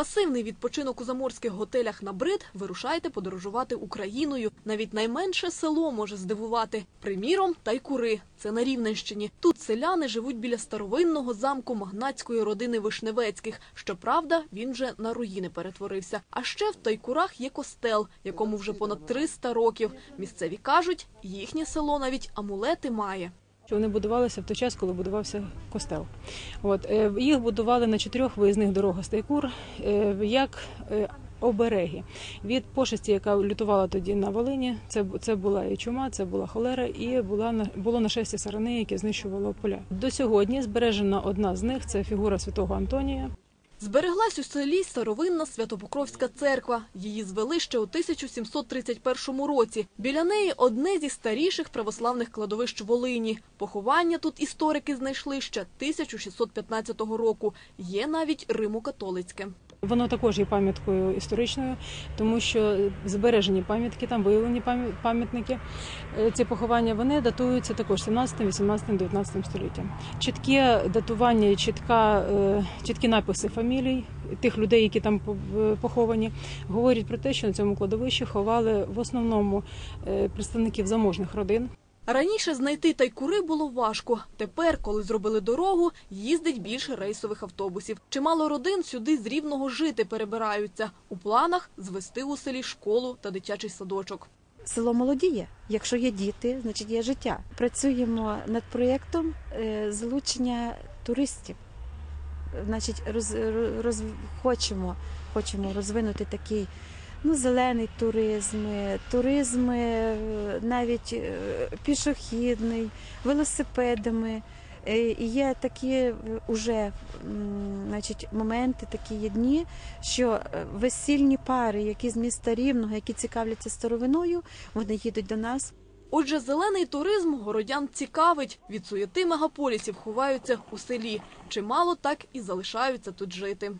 Пасивний відпочинок у заморських готелях на брид вирушайте подорожувати Україною. Навіть найменше село може здивувати. Приміром, Тайкури. Це на Рівненщині. Тут селяни живуть біля старовинного замку магнатської родини Вишневецьких. Щоправда, він вже на руїни перетворився. А ще в Тайкурах є костел, якому вже понад 300 років. Місцеві кажуть, їхнє село навіть амулети має. Що вони будувалися в той час, коли будувався костел. От е, їх будували на чотирьох виїзних дорогах Стайкур е, як е, обереги від пошесті, яка лютувала тоді на Волині. Це це була і чума, це була холера, і була було нашестя сарани, яке знищувало поля. До сьогодні збережена одна з них це фігура святого Антонія. Збереглась у селі старовинна Святопокровська церква. Її звели ще у 1731 році. Біля неї одне зі старіших православних кладовищ Волині. Поховання тут історики знайшли ще 1615 року. Є навіть Римо-католицьке. Воно також є пам'яткою історичною, тому що збережені пам'ятки, там виявлені пам'ятники. Е, Ці поховання вони датуються також 17, 18, 19 століттям. Чітке датування, чітка, е, чіткі написи фамілій тих людей, які там поховані, говорять про те, що на цьому кладовищі ховали в основному е, представників заможних родин. Раніше знайти тайкури було важко. Тепер, коли зробили дорогу, їздить більше рейсових автобусів. Чимало родин сюди з рівного жити перебираються. У планах звести у селі школу та дитячий садочок. Село молодіє. Якщо є діти, значить є життя. Працюємо над проєктом е, залучення туристів. Значить, роз, роз, хочемо, хочемо розвинути такий ну, зелений туризм, туризм е, навіть е, пішохідний, велосипедами. Е, І є такі е, уже значить, моменти, такі є дні, що весільні пари, які з міста Рівного, які цікавляться старовиною, вони їдуть до нас. Отже, зелений туризм городян цікавить. Від суєти мегаполісів ховаються у селі. Чимало так і залишаються тут жити.